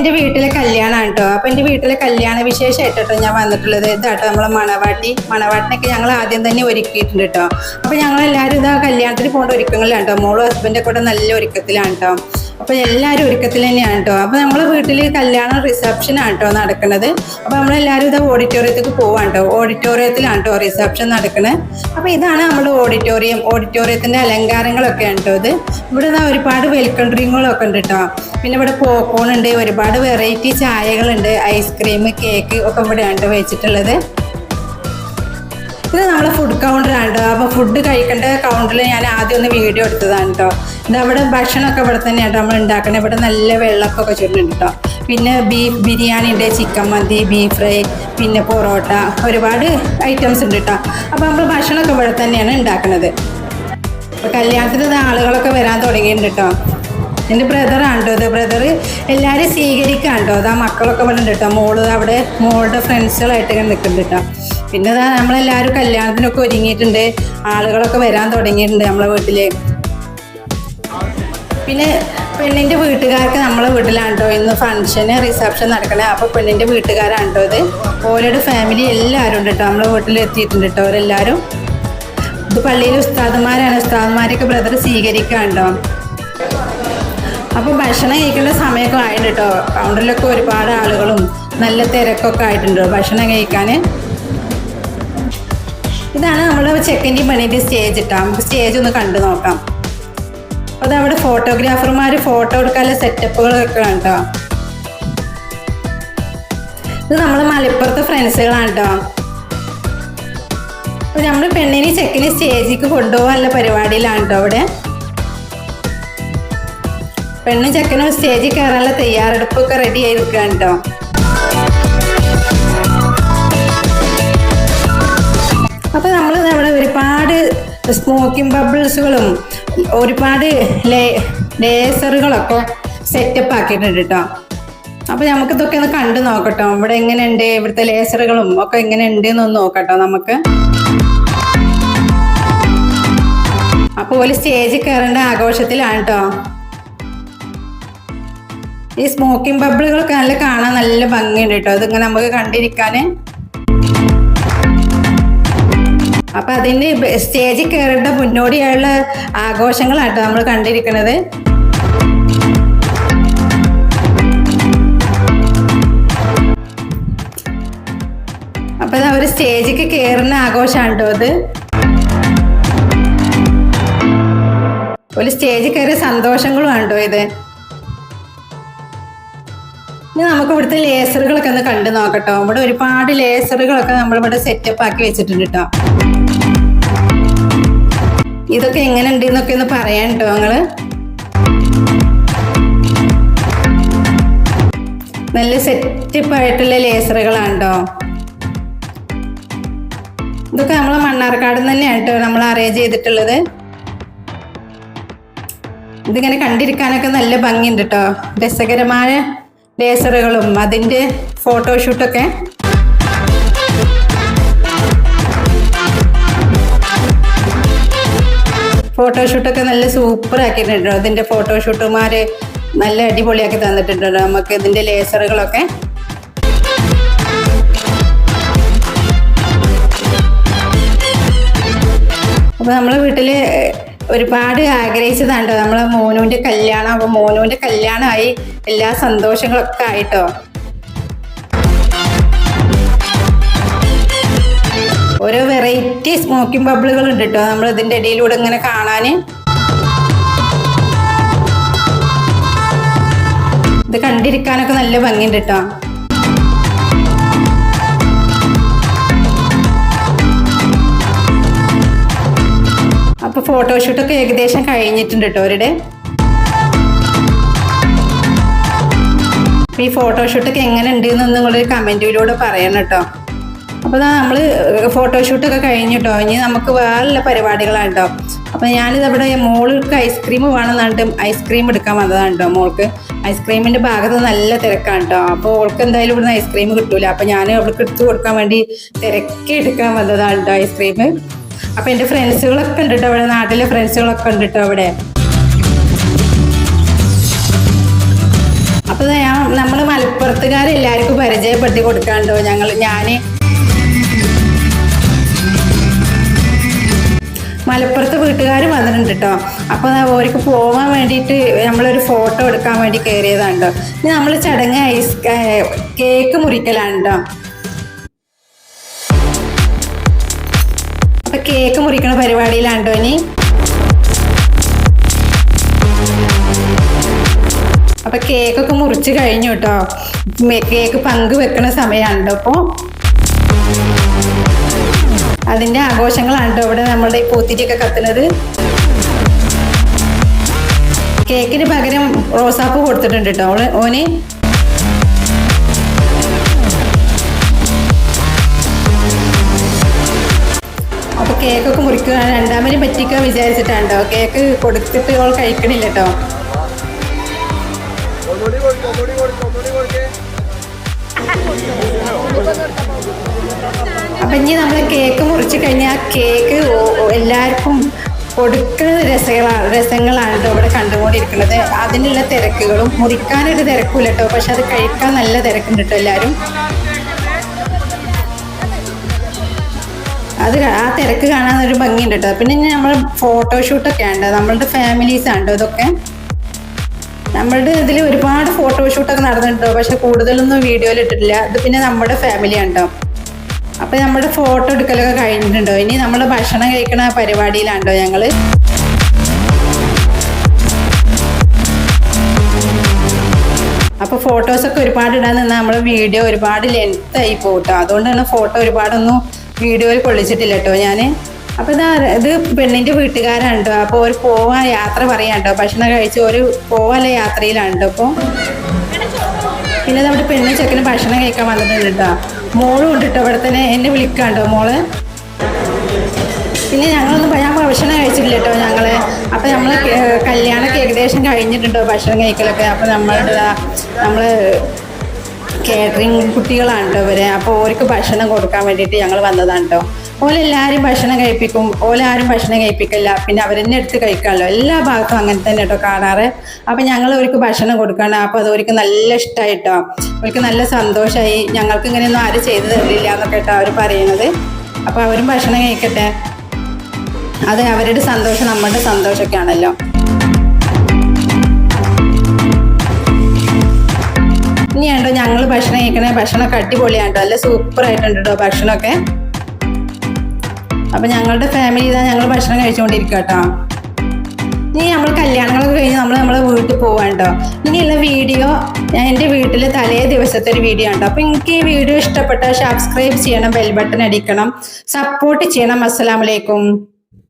എന്റെ വീട്ടിലെ കല്യാണമാണ് കേട്ടോ അപ്പൊ എന്റെ വീട്ടിലെ കല്യാണ വിശേഷമായിട്ട് കേട്ടോ ഞാൻ വന്നിട്ടുള്ളത്. ഇതാട്ടോ നമ്മളെ മണവാട്ടി. മണവാട്ടിനൊക്കെ ഞങ്ങൾ ആദ്യം തന്നെ ഒരുക്കിയിട്ടുണ്ട് കേട്ടോ അപ്പൊ ഞങ്ങൾ എല്ലാവരും ഇതാ കല്യാണത്തിന് പോകേണ്ട ഒരുക്കങ്ങളിലാണ് കേട്ടോ മോളും ഹസ്ബൻഡൊക്കെ കൂടെ നല്ല ഒരുക്കത്തിലാണ് കേട്ടോ അപ്പൊ എല്ലാവരും ഒരുക്കത്തിൽ തന്നെയാണ് കേട്ടോ അപ്പൊ നമ്മളെ വീട്ടിൽ കല്യാണ റിസപ്ഷൻ ആണ് കേട്ടോ നടക്കുന്നത് അപ്പൊ നമ്മളെല്ലാരും ഇത് ഓഡിറ്റോറിയത്തേക്ക് പോവാണ് കേട്ടോ ഓഡിറ്റോറിയത്തിലാണ് കേട്ടോ റിസപ്ഷൻ നടക്കുന്നത് അപ്പൊ ഇതാണ് നമ്മുടെ ഓഡിറ്റോറിയം ഓഡിറ്റോറിയത്തിന്റെ അലങ്കാരങ്ങളൊക്കെ ആണ് കേട്ടോ ഇത്. ഇവിടെ ഒരുപാട് വെൽക്കം ഡ്രിങ്കുകളൊക്കെ ഉണ്ട് കേട്ടോ പിന്നെ ഇവിടെ പോപ്കോൺ ഉണ്ട് ഒരുപാട് വെറൈറ്റി ചായകളുണ്ട് ഐസ്ക്രീം കേക്ക് ഒക്കെ ഇവിടെ ട്ടോ വെച്ചിട്ടുള്ളത്. ഇത് നമ്മളെ ഫുഡ് കൗണ്ടറാണ് കേട്ടോ അപ്പോൾ ഫുഡ് കഴിക്കേണ്ട കൗണ്ടറിൽ ഞാൻ ആദ്യം ഒന്ന് വീഡിയോ എടുത്തതാണ് കേട്ടോ ഇത് അവിടെ ഭക്ഷണമൊക്കെ ഇവിടെ തന്നെ കേട്ടോ നമ്മൾ ഉണ്ടാക്കണേ. ഇവിടെ നല്ല വെള്ളപ്പൊക്കെ ചുരുണ്ട് കേട്ടോ പിന്നെ ബീഫ് ബിരിയാണി ഉണ്ട് ചിക്കൻ മന്തി ബീഫ് ഫ്രൈ പിന്നെ പൊറോട്ട ഒരുപാട് ഐറ്റംസ് ഉണ്ട് കേട്ടോ അപ്പോൾ നമ്മൾ ഭക്ഷണമൊക്കെ ഇവിടെ തന്നെയാണ് ഉണ്ടാക്കുന്നത് അപ്പോൾ കല്യാണത്തിന് ആളുകളൊക്കെ വരാൻ തുടങ്ങിയിട്ടുണ്ട് കേട്ടോ എന്റെ ബ്രദറാണ് ഇത്. ബ്രദർ എല്ലാവരും സ്വീകരിക്കാൻ കേട്ടോ അതാ മക്കളൊക്കെ ഇവിടെ ഉണ്ട് കേട്ടോ മോൾ അവിടെ മോളുടെ ഫ്രണ്ട്സുകളായിട്ട് ഇങ്ങനെ നിൽക്കുന്നുണ്ട് കേട്ടോ പിന്നെ അതാ നമ്മളെല്ലാവരും കല്യാണത്തിനൊക്കെ ഒരുങ്ങിയിട്ടുണ്ട്. ആളുകളൊക്കെ വരാൻ തുടങ്ങിയിട്ടുണ്ട് നമ്മളെ വീട്ടിൽ പിന്നെ പെണ്ണിന്റെ വീട്ടുകാർക്ക് നമ്മളെ വീട്ടിലാണ്ടോ ഇന്ന് ഫംഗ്ഷന് റിസപ്ഷൻ നടക്കണേ. അപ്പോൾ പെണ്ണിന്റെ വീട്ടുകാരാണ്ടോ ഇത്. ഓരോട് ഫാമിലി എല്ലാവരും ഉണ്ട് കേട്ടോ നമ്മളെ വീട്ടിൽ എത്തിയിട്ടുണ്ട് കേട്ടോ അവരെല്ലാവരും. ഇത് പള്ളിയിൽ ഉസ്താദുമാരാണ്. ഉസ്താദുമാരെയൊക്കെ ബ്രദർ സ്വീകരിക്കാണ്ടോ അപ്പോൾ ഭക്ഷണം കഴിക്കേണ്ട സമയമൊക്കെ ആയിട്ട് കേട്ടോ കൗണ്ടറിലൊക്കെ ഒരുപാട് ആളുകളും നല്ല തിരക്കൊക്കെ ആയിട്ടുണ്ട് ഭക്ഷണം കഴിക്കാൻ ഇതാണ് നമ്മൾ ചെക്കന്റെ പണീന്റെ സ്റ്റേജ് ഇട്ടാൽ നമുക്ക് സ്റ്റേജ് ഒന്ന് കണ്ടു നോക്കാം. അപ്പോൾ അവിടെ ഫോട്ടോഗ്രാഫർമാർ ഫോട്ടോ എടുക്കാനുള്ള സെറ്റപ്പുകളൊക്കെ കേട്ടോ ഇത് നമ്മൾ മലപ്പുറത്തെ ഫ്രണ്ട്സുകളാണ് കേട്ടോ അപ്പോൾ നമ്മൾ പെണ്ണിനെ ചെക്കിന് സ്റ്റേജിക്ക് കൊണ്ടുപോകാനുള്ള പരിപാടിയിലാണ് കേട്ടോ അവിടെ. പെണ്ണ് ചെക്കനും സ്റ്റേജിൽ കയറാനുള്ള തയ്യാറെടുപ്പൊക്കെ റെഡി ആയി നിൽക്കുകയാണ് കേട്ടോ അപ്പൊ നമ്മൾ അവിടെ ഒരുപാട് സ്മോക്കിംഗ് ബബിൾസുകളും ഒരുപാട് ലേസറുകളൊക്കെ സെറ്റപ്പ് ആക്കിയിട്ടുണ്ട് കേട്ടോ അപ്പൊ നമുക്ക് ഇതൊക്കെ ഒന്ന് കണ്ടു നോക്കട്ടോ. ഇവിടെ എങ്ങനെയുണ്ട് ഇവിടുത്തെ ലേസറുകളും ഒക്കെ എങ്ങനെയുണ്ട് എന്നൊന്ന് നോക്കട്ടോ നമുക്ക്. അപ്പൊ ഒരു സ്റ്റേജിൽ കയറേണ്ട ആഘോഷത്തിലാണ് കേട്ടോ ഈ സ്മോക്കിംഗ് ബബിളുകളൊക്കെ നല്ല കാണാൻ നല്ല ഭംഗിയുണ്ട് കേട്ടോ അതിങ്ങനെ നമുക്ക് കണ്ടിരിക്കാന്. അപ്പൊ അതിന് സ്റ്റേജിൽ കയറേണ്ട മുന്നോടിയായുള്ള ആഘോഷങ്ങളാട്ടോ നമ്മൾ കണ്ടിരിക്കുന്നത് അപ്പൊ അവർ സ്റ്റേജിക്ക് കയറുന്ന ആഘോഷമാണ് അത്. ഒരു സ്റ്റേജിൽ കയറിയ സന്തോഷങ്ങളും ആണ്ടോ ഇത്. ഇനി നമുക്ക് ഇവിടുത്തെ ലേസറുകളൊക്കെ ഒന്ന് കണ്ടു നോക്കട്ടോ. ഇവിടെ ഒരുപാട് ലേസറുകളൊക്കെ നമ്മൾ ഇവിടെ സെറ്റപ്പ് ആക്കി വെച്ചിട്ടുണ്ട് കേട്ടോ ഇതൊക്കെ എങ്ങനെ ഉണ്ട് എന്നൊക്കെ ഒന്ന് പറയാൻ കേട്ടോ നിങ്ങൾ? നല്ല സെറ്റപ്പ് ആയിട്ടുള്ള ലേസറുകളാണ് കേട്ടോ ഇതൊക്കെ നമ്മളെ മണ്ണാർക്കാട് തന്നെയാണ് കേട്ടോ നമ്മൾ അറേഞ്ച് ചെയ്തിട്ടുള്ളത്. ഇതിങ്ങനെ കണ്ടിരിക്കാനൊക്കെ നല്ല ഭംഗിയുണ്ട് കേട്ടോ. രസകരമായ ലേസറുകളും അതിന്റെ ഫോട്ടോഷൂട്ടൊക്കെ ഫോട്ടോഷൂട്ടൊക്കെ നല്ല സൂപ്പർ ആക്കിയിട്ടുണ്ടോ ഇതിന്റെ ഫോട്ടോഷൂട്ടുമാർ നല്ല അടിപൊളിയാക്കി തന്നിട്ടുണ്ട് നമുക്ക് ഇതിന്റെ ലേസറുകളൊക്കെ. അപ്പോൾ നമ്മളെ വീട്ടിൽ ഒരുപാട് ആഗ്രഹിച്ചതാണ്ടോ? നമ്മളെ മോനുവിന്റെ കല്യാണം അപ്പോൾ മോനുവിന്റെ കല്യാണമായി എല്ലാ സന്തോഷങ്ങളൊക്കെ ആയിട്ടോ? ഓരോ വെറൈറ്റി സ്മോക്കിംഗ് ബബിളുകൾ ഉണ്ട് കേട്ടോ നമ്മൾ ഇതിന്റെ ഇടയിലൂടെ ഇങ്ങനെ കാണാൻ ഇത് കണ്ടിരിക്കാനൊക്കെ നല്ല ഭംഗിയുണ്ട് കേട്ടോ അപ്പൊ ഫോട്ടോഷൂട്ടൊക്കെ ഏകദേശം കഴിഞ്ഞിട്ടുണ്ട് കേട്ടോ അവരുടെ ഈ ഫോട്ടോഷൂട്ടൊക്കെ എങ്ങനെ ഉണ്ട് എന്ന് നിങ്ങളൊരു കമന്റിലൂടെ പറയണം കേട്ടോ. അപ്പോൾ നമ്മൾ ഫോട്ടോഷൂട്ടൊക്കെ കഴിഞ്ഞു കേട്ടോ ഇനി നമുക്ക് വേറെ പരിപാടികളാണ് കേട്ടോ അപ്പോൾ ഞാനിത് ഇവിടെ മോൾക്ക് ഐസ്ക്രീം വേണമെന്നുണ്ട് ഐസ്ക്രീം എടുക്കാൻ വന്നതാണ് കേട്ടോ മോൾക്ക്. ഐസ്ക്രീമിന്റെ ഭാഗത്ത് നല്ല തിരക്കാണ് കേട്ടോ അപ്പോൾ ഓൾക്ക് എന്തായാലും ഇവിടുന്ന് ഐസ്ക്രീം കിട്ടൂല. അപ്പോൾ ഞാൻ അവൾക്ക് എടുത്തു കൊടുക്കാൻ വേണ്ടി തിരക്കി എടുക്കാൻ വന്നതാണ് കേട്ടോ ഐസ്ക്രീം. അപ്പോൾ എന്റെ ഫ്രണ്ട്സുകളൊക്കെ ഉണ്ട് കേട്ടോ അവിടെ നാട്ടിലെ ഫ്രണ്ട്സുകളൊക്കെ ഉണ്ട് കേട്ടോ അവിടെ അപ്പൊ അപ്പോൾ ഞാൻ നമ്മൾ മലപ്പുറത്തുകാരെല്ലാവർക്കും പരിചയപ്പെടുത്തി കൊടുക്കാണ്ടോ ഞങ്ങൾ ഞാൻ മലപ്പുറത്ത് വീട്ടുകാർ വന്നിട്ടുണ്ട് കേട്ടോ അപ്പോൾ അവർക്ക് പോകാൻ വേണ്ടിയിട്ട് നമ്മളൊരു ഫോട്ടോ എടുക്കാൻ വേണ്ടി കയറിയതാണ് കേട്ടോ ഇനി നമ്മൾ ചടങ്ങ് ഐസ് കേക്ക് മുറിക്കലാണ് കേട്ടോ അപ്പൊ കേക്ക് മുറിക്കണ പരിപാടിയിലാണ് കേട്ടോ ഇനി? അപ്പൊ കേക്കൊക്കെ മുറിച്ച് കഴിഞ്ഞു കേട്ടോ കേക്ക് പങ്ക് സമയമാണ് കേട്ടോ അപ്പോൾ അതിന്റെ ആഘോഷങ്ങളാണ് കേട്ടോ ഇവിടെ നമ്മളുടെ ഈ പൂത്തിരിയൊക്കെ കത്തുന്നത്. കേക്കിന് പകരം റോസാപ്പ് കൊടുത്തിട്ടുണ്ട് കേട്ടോ ഓന്? അപ്പൊ കേക്കൊക്കെ മുറിക്കുക രണ്ടാമതിന് പറ്റിക്കാൻ വിചാരിച്ചിട്ടാണ് കേക്ക് കൊടുത്തിട്ട് അവൾ കഴിക്കണില്ല കേട്ടോ അപ്പൊ ഇനി നമ്മൾ കേക്ക് മുറിച്ച് കഴിഞ്ഞാൽ കേക്ക് എല്ലാവർക്കും കൊടുക്കുന്ന രസങ്ങളാണ് രസങ്ങളാണ് കേട്ടോ ഇവിടെ കണ്ടുകൊണ്ടിരിക്കുന്നത്. അതിനുള്ള തിരക്കുകളും മുറിക്കാനൊരു തിരക്കില്ല കേട്ടോ. പക്ഷെ അത് കഴിക്കാൻ നല്ല തിരക്കുണ്ട് കേട്ടോ എല്ലാവരും. അത് ആ തിരക്ക് കാണാൻ ഒരു ഭംഗിയുണ്ട് കേട്ടോ. പിന്നെ നമ്മൾ ഫോട്ടോഷൂട്ടൊക്കെ ഉണ്ട് നമ്മളുടെ ഫാമിലീസ് ആണ് കേട്ടോ ഇതൊക്കെ. നമ്മളുടെ ഇതിൽ ഒരുപാട് ഫോട്ടോഷൂട്ടൊക്കെ നടന്നിട്ടുണ്ടോ? പക്ഷെ കൂടുതലൊന്നും വീഡിയോയിൽ ഇട്ടിട്ടില്ല ഇത് പിന്നെ നമ്മുടെ ഫാമിലി കേട്ടോ. അപ്പൊ നമ്മുടെ ഫോട്ടോ എടുക്കലൊക്കെ കഴിഞ്ഞിട്ടുണ്ടോ? ഇനി നമ്മൾ ഭക്ഷണം കഴിക്കണ പരിപാടിയിലാണ്ടോ ഞങ്ങൾ? അപ്പൊ ഫോട്ടോസൊക്കെ ഒരുപാട് ഇടാൻ നിന്നാൽ നമ്മുടെ വീഡിയോ ഒരുപാട് ലെങ്ത് ആയി പോട്ടോ അതുകൊണ്ടാണ് ഫോട്ടോ ഒരുപാടൊന്നും വീഡിയോയിൽ കൊള്ളിച്ചിട്ടില്ല കേട്ടോ ഞാൻ അപ്പൊ ഇതാ ഇത് പെണ്ണിന്റെ വീട്ടുകാരാണ്ടോ? അപ്പൊ അപ്പോൾ ഒരു പോവാൻ യാത്ര പറയാണ്ടോ? ഭക്ഷണം കഴിച്ച് ഒരു പോവാനുള്ള യാത്രയിലാണ്ടോ അപ്പൊ അപ്പോൾ പിന്നെ നമ്മുടെ പെണ്ണ് ചെക്കന് ഭക്ഷണം കഴിക്കാൻ വന്നിട്ടുണ്ട്? കേട്ടോ മോളും ഉണ്ട് കേട്ടോ. ഇവിടെ തന്നെ എന്നെ വിളിക്കാണ്ടോ മോൾ? പിന്നെ ഞങ്ങളൊന്നും ഞാൻ ഭക്ഷണം കഴിച്ചിട്ടില്ല കേട്ടോ ഞങ്ങൾ. അപ്പൊ നമ്മൾ കല്യാണമൊക്കെ ഏകദേശം കഴിഞ്ഞിട്ടുണ്ടോ ഭക്ഷണം കഴിക്കലൊക്കെ? അപ്പൊ നമ്മളുടെ നമ്മൾ കേറ്ററിംഗ് കുട്ടികളാണ് കേട്ടോ ഇവർ. അപ്പോൾ ഓർക്ക് ഭക്ഷണം കൊടുക്കാൻ വേണ്ടിയിട്ട് ഞങ്ങൾ വന്നതാണ് കേട്ടോ. ഓലെല്ലാവരും ഭക്ഷണം കഴിപ്പിക്കും ഓലാരും ഭക്ഷണം കഴിപ്പിക്കില്ല. പിന്നെ അവരെന്നെ എടുത്ത് കഴിക്കാമല്ലോ എല്ലാ ഭാഗത്തും അങ്ങനെ തന്നെ കേട്ടോ കാണാറ്. അപ്പം ഞങ്ങൾ അവർക്ക് ഭക്ഷണം കൊടുക്കണം. അപ്പോൾ അത് അവർക്ക് നല്ല ഇഷ്ടമായി കേട്ടോ അവർക്ക് നല്ല സന്തോഷമായി ഞങ്ങൾക്ക് ഇങ്ങനെയൊന്നും ആരും ചെയ്തു തരില്ല എന്നൊക്കെ കേട്ടോ അവർ പറയുന്നത് അപ്പോൾ അവരും ഭക്ഷണം കഴിക്കട്ടെ. അത് അവരുടെ സന്തോഷം നമ്മുടെ സന്തോഷമൊക്കെ ആണല്ലോ ഇനിയാണ്ടോ ഞങ്ങൾ ഭക്ഷണം കഴിക്കണേ ഭക്ഷണമൊക്കെ അടിപൊളിയാണ്ടോ അല്ല സൂപ്പർ ആയിട്ടുണ്ട് കേട്ടോ ഭക്ഷണമൊക്കെ. അപ്പൊ ഞങ്ങളുടെ ഫാമിലി ഇതാ ഞങ്ങൾ ഭക്ഷണം കഴിച്ചുകൊണ്ടിരിക്കുക കേട്ടോ ഇനി നമ്മൾ കല്യാണങ്ങളൊക്കെ കഴിഞ്ഞ് നമ്മൾ നമ്മളെ വീട്ടിൽ പോവാണ്ടോ? ഇനിയുള്ള വീഡിയോ ഞാൻ എന്റെ വീട്ടിൽ തലേ ദിവസത്തെ ഒരു വീഡിയോ ഉണ്ടോ അപ്പോൾ എനിക്ക് ഈ വീഡിയോ ഇഷ്ടപ്പെട്ടാൽ സബ്സ്ക്രൈബ് ചെയ്യണം ബെൽ ബട്ടൺ അടിക്കണം സപ്പോർട്ട് ചെയ്യണം. അസ്സലാമലൈക്കും